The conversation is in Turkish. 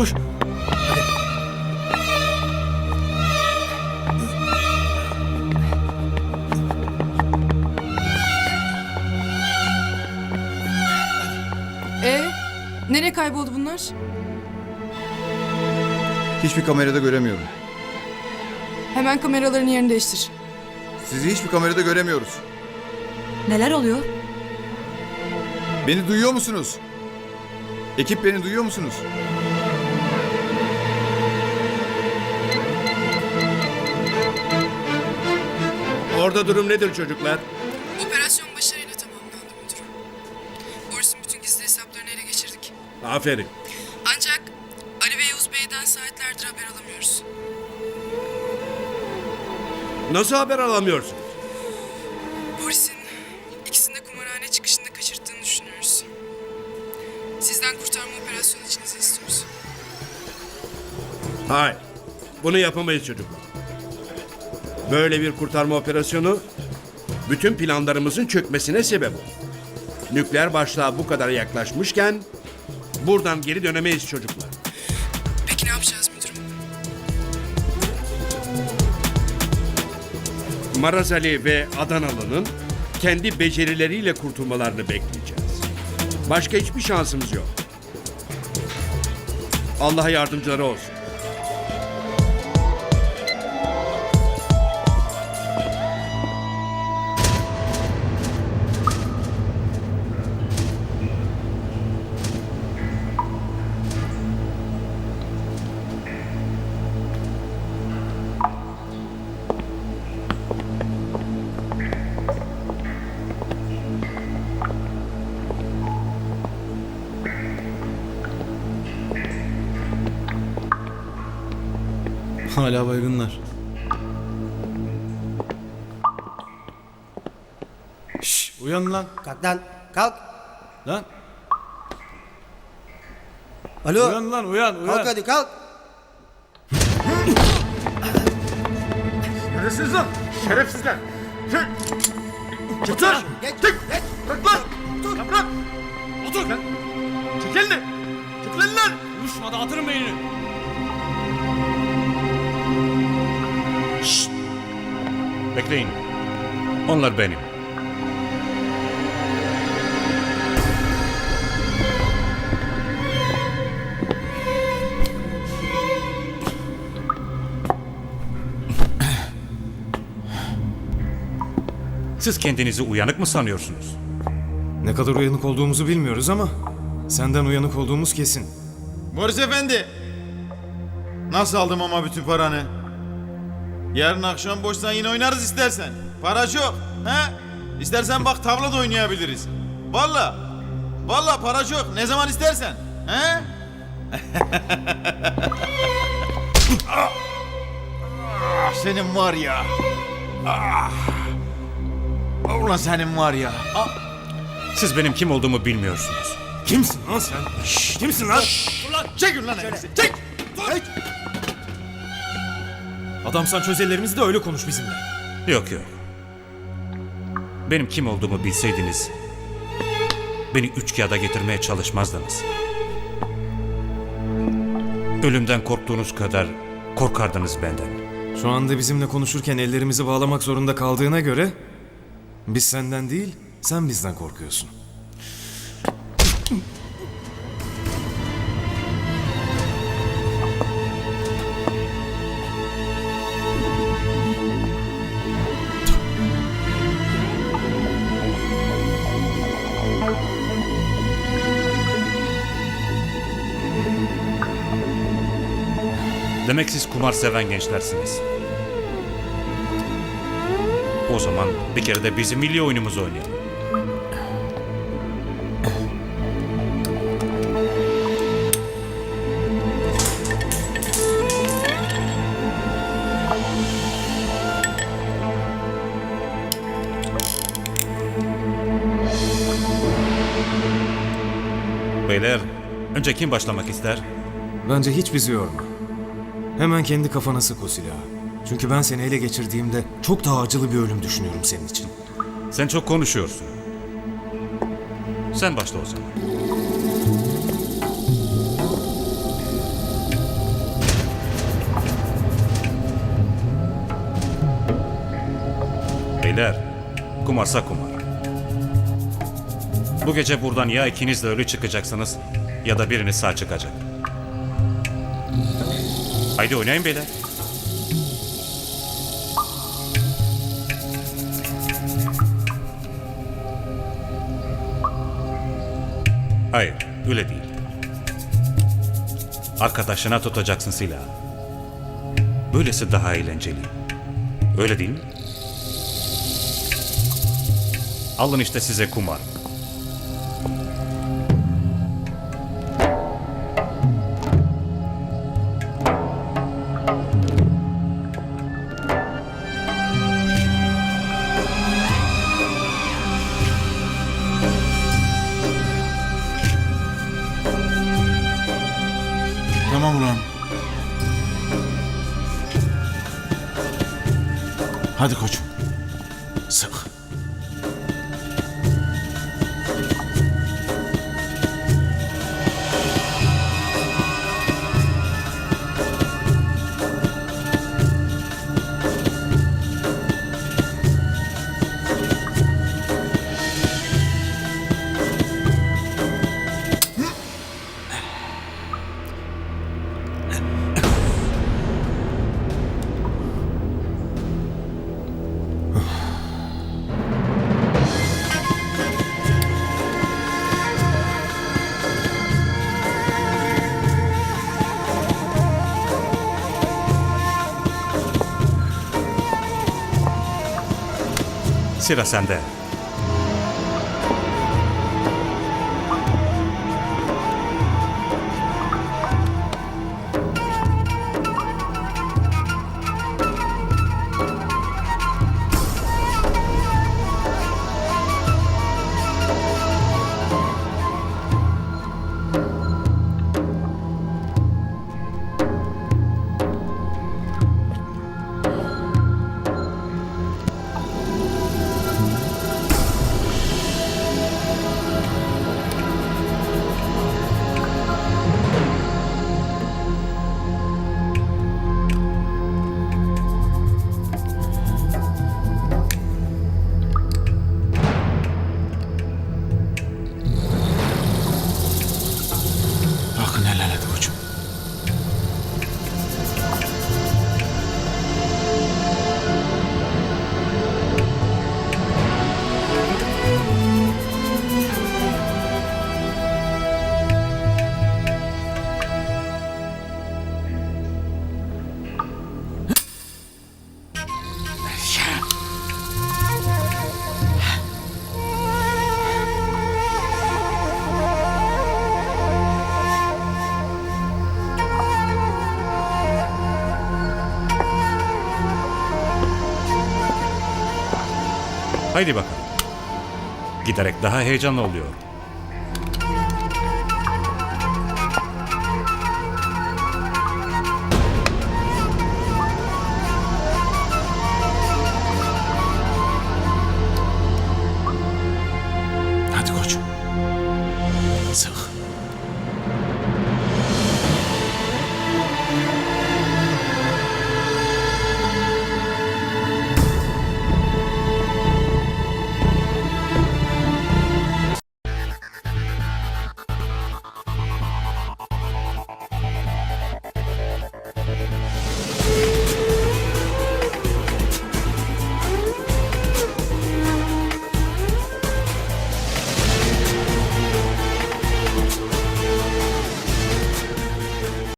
koş. Hadi. Ee, nereye kayboldu bunlar? Hiçbir kamerada göremiyorum. Hemen kameraların yerini değiştir. Sizi hiçbir kamerada göremiyoruz. Neler oluyor? Beni duyuyor musunuz? Ekip beni duyuyor musunuz? Orada durum nedir çocuklar? Operasyon başarıyla tamamlandı müdürüm. Boris'in bütün gizli hesaplarını ele geçirdik. Aferin. Ancak Ali ve Yavuz Bey'den saatlerdir haber alamıyoruz. Nasıl haber alamıyorsun? Boris'in ikisini de kumarhane çıkışında kaçırttığını düşünüyoruz. Sizden kurtarma operasyonu için izin istiyoruz. Hayır. Bunu yapamayız çocuklar. Böyle bir kurtarma operasyonu bütün planlarımızın çökmesine sebep olur. Nükleer başlığa bu kadar yaklaşmışken buradan geri dönemeyiz çocuklar. Peki ne yapacağız müdürüm? Marazali ve Adanalı'nın kendi becerileriyle kurtulmalarını bekleyeceğiz. Başka hiçbir şansımız yok. Allah yardımcıları olsun. Hala baygınlar. Şş, uyan lan. Kalk lan. Kalk. Lan. Alo. Uyan lan uyan uyan. Kalk hadi kalk. Şerefsiz lan! Şerefsizler! Çık! Lan! Geç. Çık! Geç. Çık lan! Ya bırak! Otur! Lan. Çık elini! Çık lan! Konuşma dağıtırım beynini. Bekleyin. Onlar benim. Siz kendinizi uyanık mı sanıyorsunuz? Ne kadar uyanık olduğumuzu bilmiyoruz ama senden uyanık olduğumuz kesin. Boris Efendi! Nasıl aldım ama bütün paranı? Yarın akşam boşsan yine oynarız istersen. Para çok. He? İstersen bak tavla da oynayabiliriz. Valla. Valla para çok. Ne zaman istersen. He? Ah, senin var ya. Ah. Ulan senin var ya. Ah. Siz benim kim olduğumu bilmiyorsunuz. Kimsin lan sen? Şşş, kimsin lan? Çekil lan elinizi. Çek. Çek. Adamsan çöz ellerimizi de öyle konuş bizimle. Yok yok. Benim kim olduğumu bilseydiniz beni üç kağıda getirmeye çalışmazdınız. Ölümden korktuğunuz kadar korkardınız benden. Şu anda bizimle konuşurken ellerimizi bağlamak zorunda kaldığına göre biz senden değil sen bizden korkuyorsun. Demek siz kumar seven gençlersiniz. O zaman bir kere de bizim milli oyunumuzu oynayalım. Beyler, önce kim başlamak ister? Bence hiç bizi yorma. Hemen kendi kafana sık o silahı. Çünkü ben seni ele geçirdiğimde çok daha acılı bir ölüm düşünüyorum senin için. Sen çok konuşuyorsun. Sen başla o zaman. Beyler, kumarsa kumar. Bu gece buradan ya ikiniz de ölü çıkacaksınız ya da biriniz sağ çıkacak. Haydi oynayın beyler. Hayır, öyle değil. Arkadaşına tutacaksın silahı. Böylesi daha eğlenceli. Öyle değil mi? Alın işte size kumar. Hadi koçum. Sıra sende. Sana lanet koçum. Haydi bakalım. Giderek daha heyecanlı oluyorum. Hadi koç. Sık.